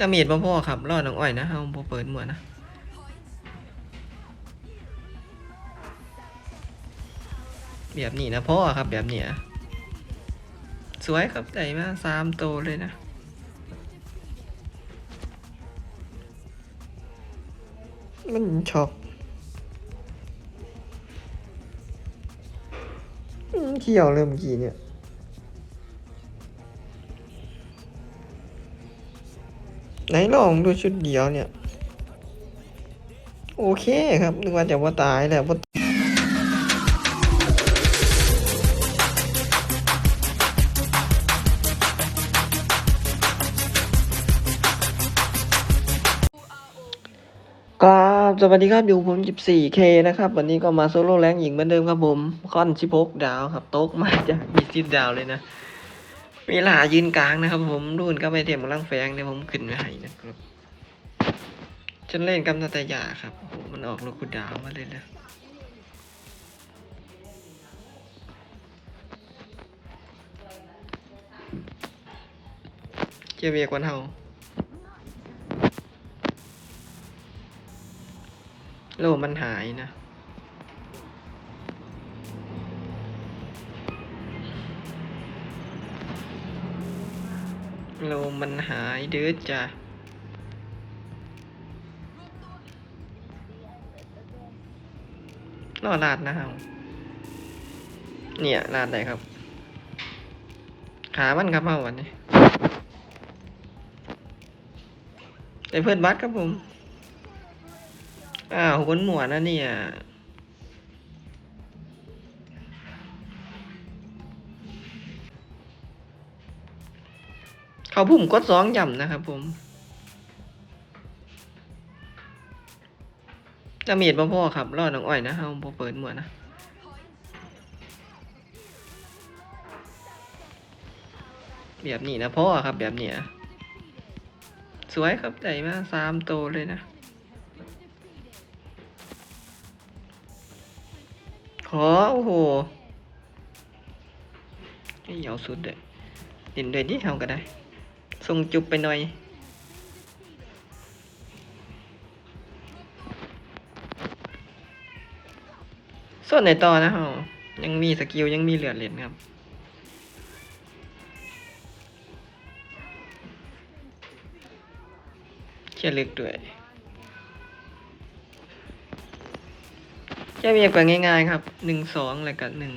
ดาเมจบ่พอครับรอดน้องอ้อยนะเฮาบ่เปิดหมวดนะแบบนี้นะพ่อครับแบบนี้สวยครับได้มากสามโตวเลยนะมันช็อกอืมเขียวเริ่มอกี่เนี่ย ไหนลองดูชุดเดียวเนี่ย โอเคครับ นึกว่าจะว่าตายแล้วบ่ครับสวัสดีครับอยู่ผม 14K นะครับ วันนี้ก็มาโซโล่แรงหญิงเหมือนเดิมครับผม ค่อน 16 ดาวครับ โต๊กมาจาก20ดาวเลยนะ เวลายืนกลางนะครับผมรุ่นก็ไปเทียมกำลังแฟงเดี๋ยวผมขึ้นไว้ให้นะครับฉันเล่นกับนาตายาครับโอ้มันออกลูกกุดาวมาเลยนะเกียเวียกวันเฮาโลมันหายนะ โลมันหายเด้อจ้ะรอลาดนะครับเนี่ยลาดไหนครับ ขามันครับเฮาวันนี้ได้เพื่อนบัสครับผม อ้าวคนหมวดนะเนี่ย เขาพุ่มกดสองย่ำนะครับผมดาเมจบ่พ่อครับรอดน้องอ้อยนะเฮาบ่เปิดหมวดนะแบบนี้นะพ่อครับแบบนี้ยสวยครับได้มากสามโตเลยนะ ขอ โอ้โหนี่เอาสุดเลยดินด้วยดิเฮาก็ได้ ส่งจุบไปหน่อย ส่วนในต่อนะฮายังมีสกิล ยังมีเหลือเหรียญครับเชี่ยลึกด้วยแค่เรียกไปง่ายๆครับหนึ่งสองอะไรกับหนึ่ง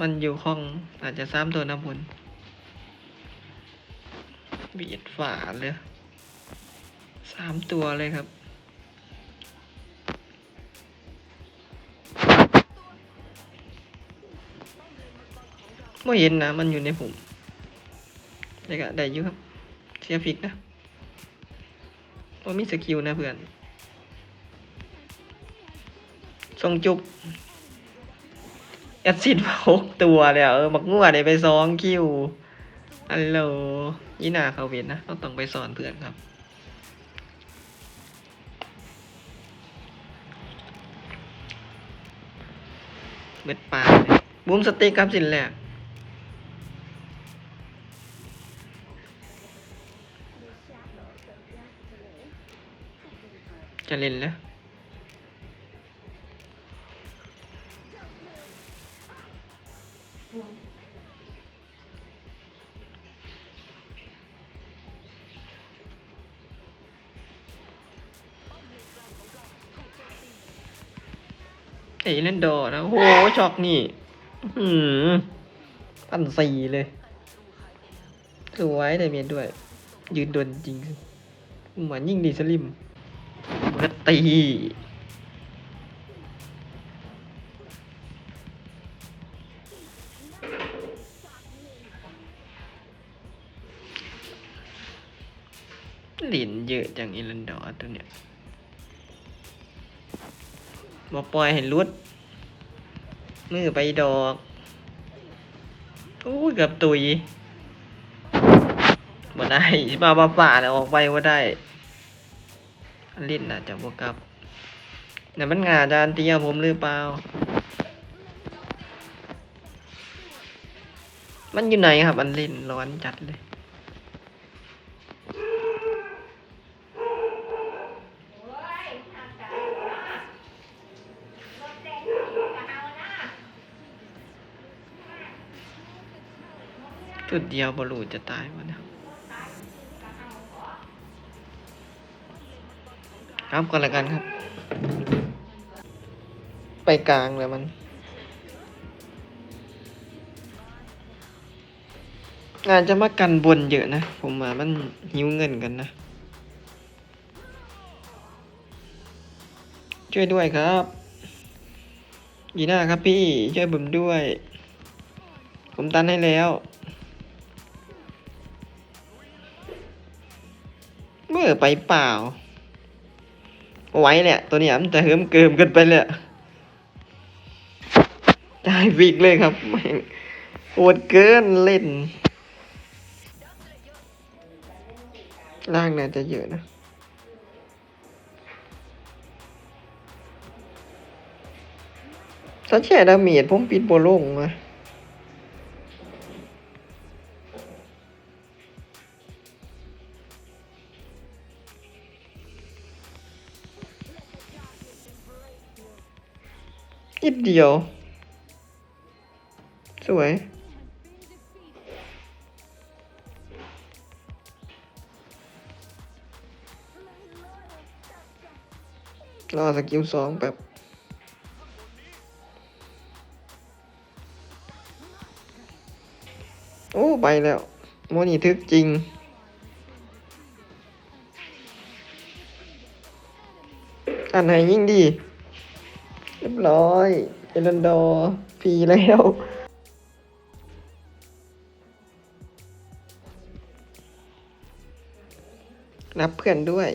มันอยู่ห้องอาจจะซ้ำตัวน้ำบนเบีดฝาเลยสามตัวเลยครับ ไม่เห็นนะ มันอยู่ในผมได้กะได้อยู่ครับเสียฟิกนะว่ามีสกิลนะเพื่อนทรงจุบแอดซิดหกตัวแล้วเออมักงัวได้ไปสองคิวอัลโหล ยีนาเขาเวนนะต้องต้องไปสอนเพื่อนครับ เบ็ดปลาเลยบูมสเต็กครับสินแรกจะเล่นแล้ว เอเลนดอนะโอ้โหช็อกนี่อืมพันสี่เลย สวยแต่เมียนด้วย ยืนโดนจริง เหมือนยิ่งดีสลิมเบิดตีหลินเยอะจังอีลันดอตัวเนี้ย บอปล่อยให้รุด มือไปดอกโอ้ยเกือบตุยบ่ได้มาบ้าป่าแล้วออกไปว่าได้เล่นน่ะจะบวกกับแต่มันงาจานเตียผมหรือเปล่า มันอยู่ไหนครับ อันล่นร้อนจัดเลย ชุดเดียวบอลูจะตายหมดนะครับก่อนละกันครับ ไปกลางเลยมันงานจะมากันบนเยอะนะ ผมว่ามันหิวเงินกันนะ ช่วยด้วยครับยีน่าครับพี่ ช่วยผมด้วย ผมตันให้แล้ว มื่อไปเปล่าไว้แหละตัวนี้มันจะเหิมเกิมเกันไปเลยได้วิกเลยครับแม่งโหดเกินเล่นล่างน่าจะเยอะนะถ้าแช่ดาเมจผมปิดโบลงมา นิดเดียว สวย รอสกิลสองแบบโอ้ ไปแล้ว โมนี่ทึกจริง อันไหนยิ่งดี ยบร้อยเอรันดอร์ฟรีแล้วรับเพื่อนด้วย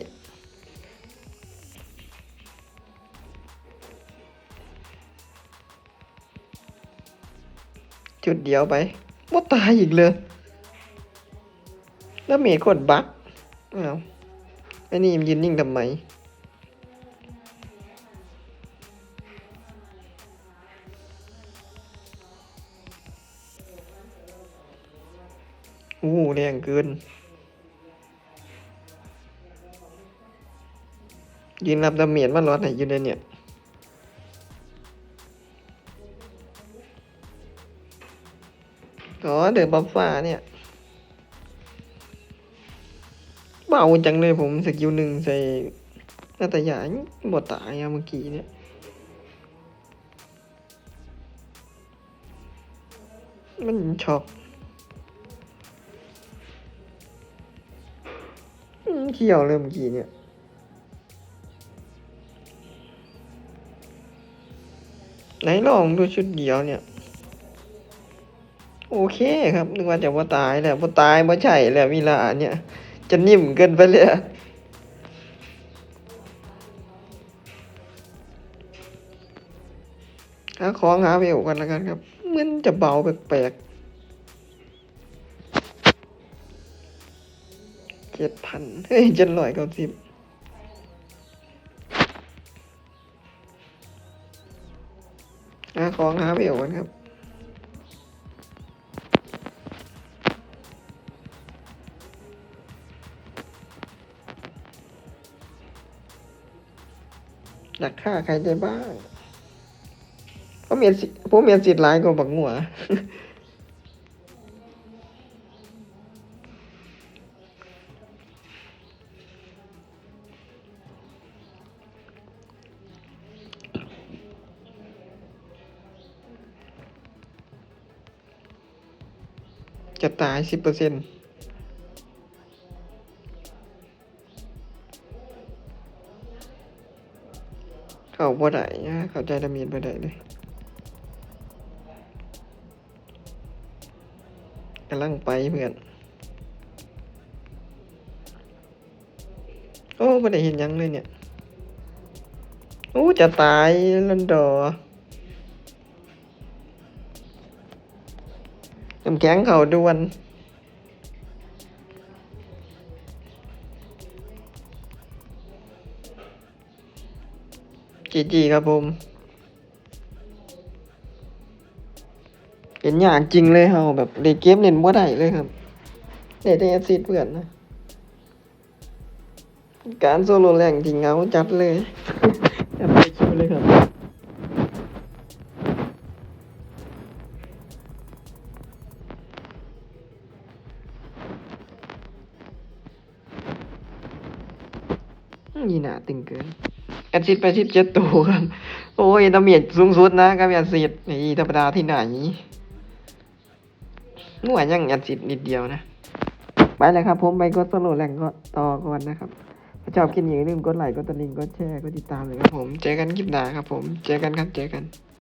จุดเดียวไปมดตายอีกเลย แล้วเมดกดบั๊กอ้าวไอ้นี่มันยืนนิ่งทำไม โอู้แรงเกิน ยืนรับดาเมจมันร้อนไหนอยู่ในเนี่ยอ๋อเดือบัฟฟ้าเนี่ยเบาจังเลยผมสกิลหนึ่งใส่หน้าตาหยาบดตายเมื่อกี้เนี่ยมันช็อก เขียวเลยเมื่อกี้เนี่ย ไหนลองดูชุดเดียวเนี่ย โอเคครับ นึกว่าจะว่าตายแล้วว่าตายว่าใช่แล้วมีลาเนี่ย จะนิ่มเกินไปเลยอะหาของหาเวลกันแล้วกันครับ เหมันจะเบาแปลกๆ พันเฮ้ยเจ็ดร้อยเก้าสิบหาของหาเวลกันครับอยากฆ่าใครได้บ้างเพราะเมียนสิเพราะเมียนสิทธิ์ร้ายกว่าบักหัว จะตายสิบเปอร์เซ็นต์เขาบ่ได้นะเขาใจดามีนบ่ได้เลยกำลังไปเพื่อน โอ้บ่ได้เห็นยังเลยเนี่ย โอ้ จะตายลันดอ น้ำแข็งเขาด่วนจีจีครับผมเห็นอย่างจริงเลยเฮาแบบเล่นเกมเล่นบ่ได้เลยครับเล่นแต่แอซิดเพื่อนนะ การโซโลแรงจริงเงาจัดเลยจัดไปคิวเลยครับ หนาตึงเกินแอซิดไปสิบเจ็ดตัวครับ โอ้ยดาเมจสูงสุดนะครับแอซิดนี่ธรรมดาที่ไหนหน่วยยังแอซิดนิดเดียวนะ ไปเลยครับ ผมไปก็สโลแรงก็ต่อก่อนนะครับถ้าชอบคลิปนี้อย่าลืมกดไลค์กดติดลิงก์กดแชร์กดติดตามเลยครับผม เจอกันคลิปหน้าครับผม เจอกันครับ เจอกัน